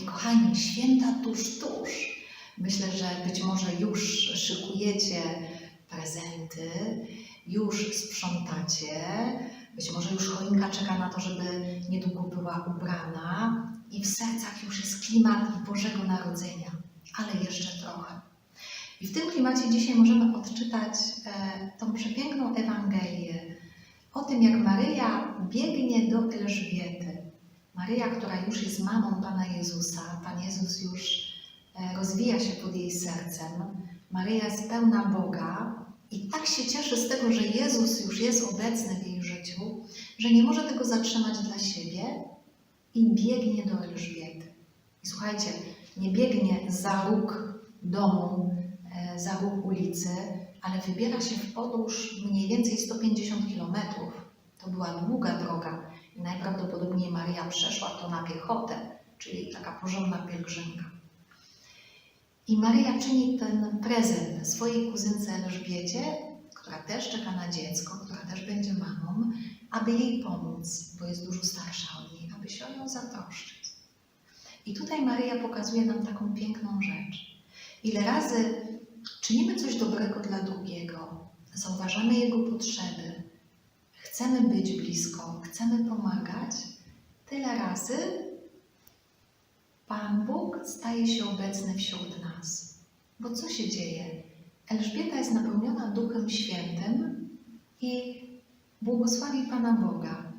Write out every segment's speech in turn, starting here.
Kochani, święta tuż, tuż. Myślę, że być może już szykujecie prezenty, już sprzątacie, być może już choinka czeka na to, żeby niedługo była ubrana i w sercach już jest klimat Bożego Narodzenia, ale jeszcze trochę. I w tym klimacie dzisiaj możemy odczytać e, tą przepiękną Ewangelię o tym, jak Maryja biegnie do Elżbiety. Maryja, która już jest mamą Pana Jezusa, Pan Jezus już e, rozwija się pod jej sercem. Maryja jest pełna Boga i tak się cieszy z tego, że Jezus już jest obecny w jej życiu, że nie może tego zatrzymać dla siebie i biegnie do Elżbiety. I słuchajcie, nie biegnie za róg domu, e, za róg ulicy, ale wybiera się w podróż mniej więcej 150 kilometrów. To była długa droga i najprawdopodobniej Maria przeszła to na piechotę, czyli taka porządna pielgrzymka. I Maryja czyni ten prezent swojej kuzynce Elżbiecie, która też czeka na dziecko, która też będzie mamą, aby jej pomóc, bo jest dużo starsza od niej, aby się o nią zatroszczyć. I tutaj Maryja pokazuje nam taką piękną rzecz. Ile razy czynimy coś dobrego dla drugiego, zauważamy jego potrzeby, chcemy być blisko, chcemy pomagać, razy Pan Bóg staje się obecny wśród nas. Bo co się dzieje? Elżbieta jest napełniona Duchem Świętym i błogosławi Pana Boga.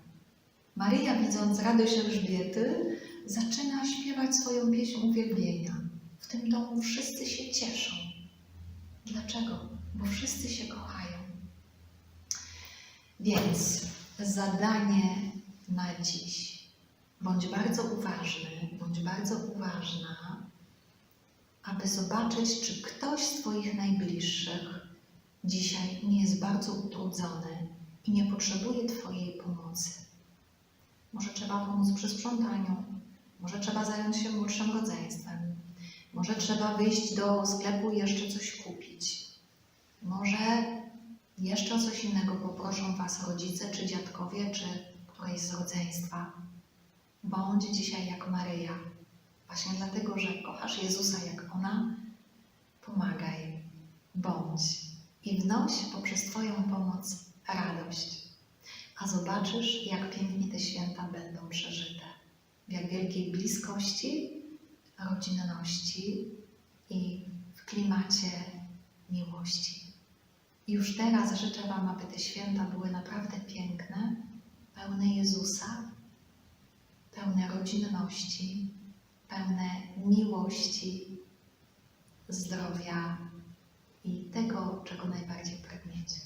Maryja, widząc radość Elżbiety, zaczyna śpiewać swoją pieśń uwielbienia. W tym domu wszyscy się cieszą. Dlaczego? Bo wszyscy się kochają. Więc zadanie na dziś. Bądź bardzo uważny, bądź bardzo uważna, aby zobaczyć, czy ktoś z Twoich najbliższych dzisiaj nie jest bardzo utrudzony i nie potrzebuje Twojej pomocy. Może trzeba pomóc przy sprzątaniu, może trzeba zająć się młodszym rodzeństwem, może trzeba wyjść do sklepu i jeszcze coś kupić. Może jeszcze o coś innego poproszą Was rodzice, czy dziadkowie, czy któreś z rodzeństwa. Bądź dzisiaj jak Maryja. Właśnie dlatego, że kochasz Jezusa jak ona, pomagaj, bądź i wnoś poprzez Twoją pomoc radość. A zobaczysz, jak pięknie te święta będą przeżyte. W jak wielkiej bliskości, rodzinności i w klimacie miłości. Już teraz życzę Wam, aby te święta były naprawdę piękne, pełne Jezusa, rodzinności, pełne miłości, zdrowia i tego, czego najbardziej pragniecie.